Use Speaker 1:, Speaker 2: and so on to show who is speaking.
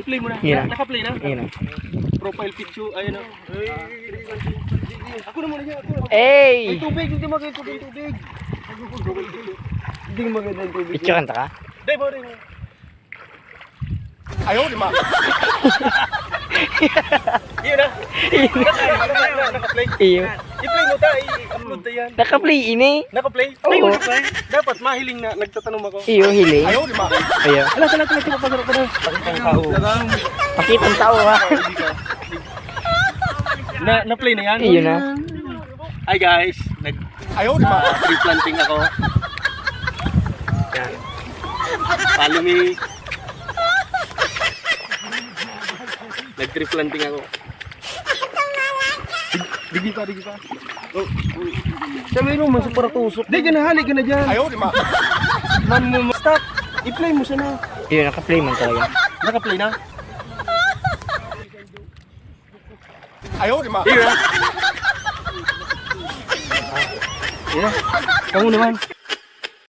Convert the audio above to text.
Speaker 1: I-play mo na.
Speaker 2: Na.
Speaker 1: Naka-play na.
Speaker 2: Na.
Speaker 1: Profile picture. Ayun na. Ako na muna yan. Ako na. Ay, tubig. Hindi maganda tubig. Tubig. Hindi maganda yung tubig.
Speaker 2: Picture kanta ka?
Speaker 1: Dai mo rin. Ayaw, lima. Yun na. Naka-play.
Speaker 2: Iyo.
Speaker 1: Mo ta. I-upload ta yan.
Speaker 2: Naka-play ini.
Speaker 1: Naka-play?
Speaker 2: Oo.
Speaker 1: Play mo na play. Dapat mahiling na. Nagtatanong ako.
Speaker 2: Iyo, hiling.
Speaker 1: Ayaw, lima.
Speaker 2: Iyo.
Speaker 1: Ala, tala, tala. Tala, pasarap ka na. Pakitang tao.
Speaker 2: Pakitang tao ha.
Speaker 1: Na, na-play na yan?
Speaker 2: Iyo na.
Speaker 1: Hi guys. Nag Ayaw, lima. Tree planting ako. Yan. Follow me. Nag-tree planting ako. Digi pa, digi pa. Sabi mo, masuk para tusok. Di, ganahali ka na dyan. Ayaw, lima. Man mo, stop. I-play mo sana.
Speaker 2: Iyo, naka-play man talaga.
Speaker 1: Naka-play na? Ayaw, lima. Iya. Iya. Kamu naman.